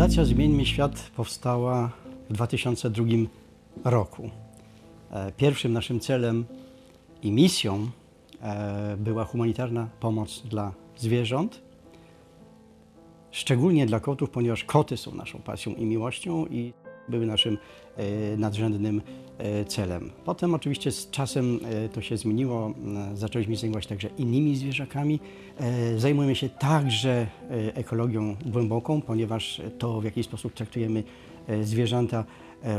Fundacja Zmieńmy Świat powstała w 2002 roku. E, Pierwszym naszym celem i misją e, była humanitarna pomoc dla zwierząt, szczególnie dla kotów, ponieważ koty są naszą pasją i miłością i były naszym e, nadrzędnym e, celem. Potem oczywiście z czasem e, to się zmieniło, zaczęliśmy zajmować także innymi zwierzakami. Zajmujemy się także ekologią głęboką, ponieważ to w jaki sposób traktujemy zwierzęta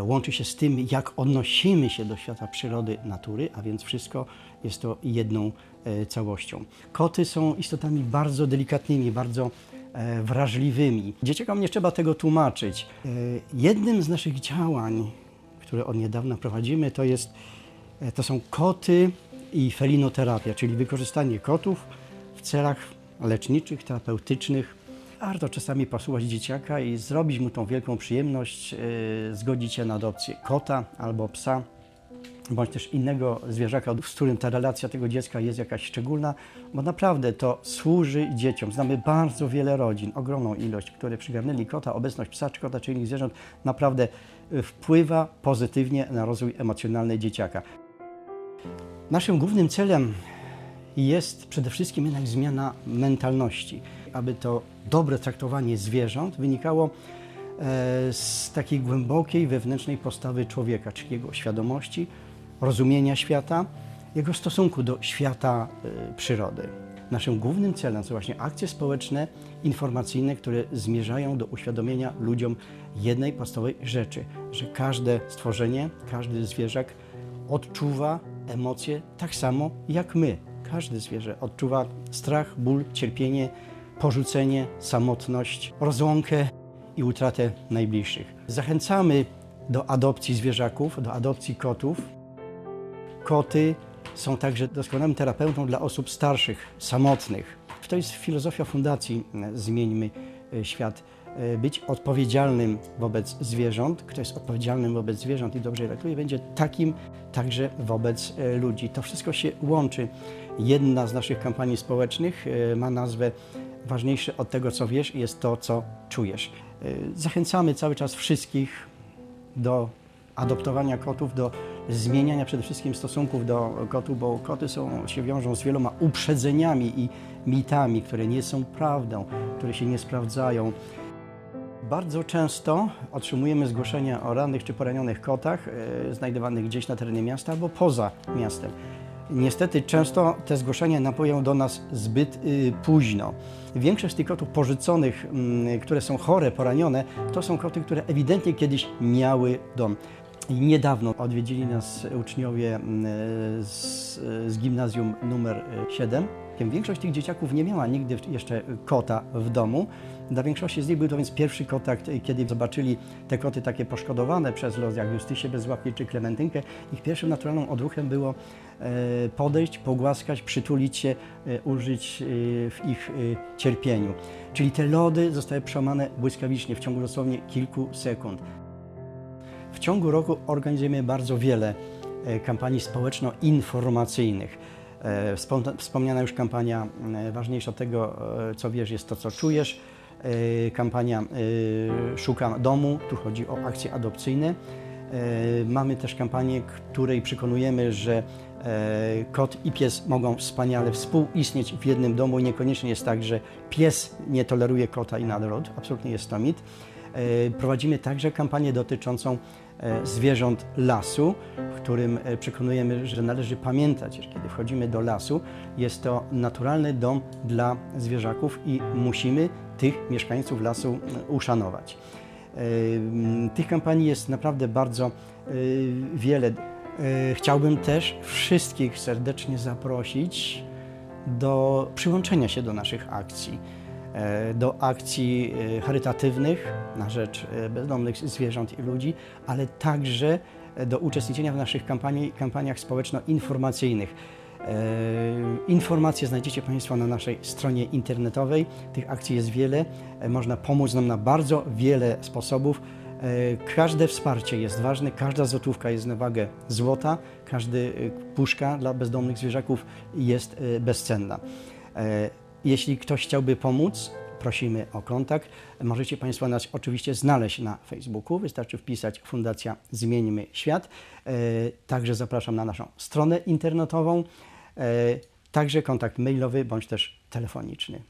łączy się z tym, jak odnosimy się do świata przyrody, natury, a więc wszystko jest to jedną całością. Koty są istotami bardzo delikatnymi, bardzo wrażliwymi. Dzieciakom nie trzeba tego tłumaczyć. E, Jednym z naszych działań, które od niedawna prowadzimy, to, jest, e, to są koty i felinoterapia, czyli wykorzystanie kotów w celach leczniczych, terapeutycznych. Warto czasami posłuchać dzieciaka i zrobić mu tą wielką przyjemność, e, zgodzić się na adopcję kota albo psa bądź też innego zwierzaka, z którym ta relacja tego dziecka jest jakaś szczególna, bo naprawdę to służy dzieciom. Znamy bardzo wiele rodzin, ogromną ilość, które przygarnęli kota, obecność psa czy kota czy innych zwierząt naprawdę y, wpływa pozytywnie na rozwój emocjonalny dzieciaka. Naszym głównym celem jest przede wszystkim jednak zmiana mentalności, aby to dobre traktowanie zwierząt wynikało e, z takiej głębokiej wewnętrznej postawy człowieka, czyli jego świadomości, rozumienia świata, jego stosunku do świata e, przyrody. Naszym głównym celem są właśnie akcje społeczne, informacyjne, które zmierzają do uświadomienia ludziom jednej podstawowej rzeczy, że każde stworzenie, każdy zwierzak odczuwa emocje tak samo jak my. Każde zwierzę odczuwa strach, ból, cierpienie, porzucenie, samotność, rozłąkę i utratę najbliższych. Zachęcamy do adopcji zwierzaków, do adopcji kotów. Koty są także doskonałym terapeutą dla osób starszych, samotnych. To jest filozofia Fundacji e, Zmieńmy e, Świat. E, Być odpowiedzialnym wobec zwierząt. Kto jest odpowiedzialnym wobec zwierząt i dobrze je traktuje, będzie takim także wobec ludzi. To wszystko się łączy. Jedna z naszych kampanii społecznych ma nazwę Ważniejsze od tego, co wiesz, jest to, co czujesz. Zachęcamy cały czas wszystkich do adoptowania kotów, do zmieniania przede wszystkim stosunków do kotów, bo koty są, się wiążą z wieloma uprzedzeniami i mitami, które nie są prawdą, które się nie sprawdzają. Bardzo często otrzymujemy zgłoszenia o rannych czy poranionych kotach e, znajdowanych gdzieś na terenie miasta albo poza miastem. Niestety często te zgłoszenia napływają do nas zbyt y, późno. Większość z tych kotów porzuconych, mm, które są chore, poranione, to są koty, które ewidentnie kiedyś miały dom. Niedawno odwiedzili nas uczniowie mm, z, z gimnazjum numer 7. Większość tych dzieciaków nie miała nigdy jeszcze kota w domu. Dla większości z nich był to więc pierwszy kontakt, kiedy zobaczyli te koty takie poszkodowane przez los, jak Justysie Bezłapie czy Klementynkę. Ich pierwszym naturalnym odruchem było e, podejść, pogłaskać, przytulić się, e, użyć e, w ich e, cierpieniu. Czyli te lody zostały przełamane błyskawicznie w ciągu dosłownie kilku sekund. W ciągu roku organizujemy bardzo wiele e, kampanii społeczno-informacyjnych. E, wspom- Wspomniana już kampania e, ważniejsza tego, co wiesz, jest to, co czujesz. Kampania Szukam domu, tu chodzi o akcje adopcyjne. Mamy też kampanię, której przekonujemy, że kot i pies mogą wspaniale współistnieć w jednym domu i niekoniecznie jest tak, że pies nie toleruje kota i na odwrót. Absolutnie jest to mit. E, Prowadzimy także kampanię dotyczącą e, zwierząt lasu, w którym e, przekonujemy, że należy pamiętać, że kiedy wchodzimy do lasu, jest to naturalny dom dla zwierzaków i musimy tych mieszkańców lasu uszanować. Tych kampanii jest naprawdę bardzo wiele. Chciałbym też wszystkich serdecznie zaprosić do przyłączenia się do naszych akcji do akcji e, charytatywnych na rzecz e, bezdomnych zwierząt i ludzi, ale także e, do uczestniczenia w naszych kampanii, kampaniach społeczno-informacyjnych. E, Informacje znajdziecie Państwo na naszej stronie internetowej. Tych akcji jest wiele. E, Można pomóc nam na bardzo wiele sposobów. E, Każde wsparcie jest ważne, każda złotówka jest na wagę złota, każdy e, puszka dla bezdomnych zwierzaków jest e, bezcenna. Jeśli ktoś chciałby pomóc, prosimy o kontakt. Możecie Państwo nas oczywiście znaleźć na Facebooku, wystarczy wpisać Fundacja Zmieńmy Świat. E, Także zapraszam na naszą stronę internetową, e, także kontakt mailowy bądź też telefoniczny.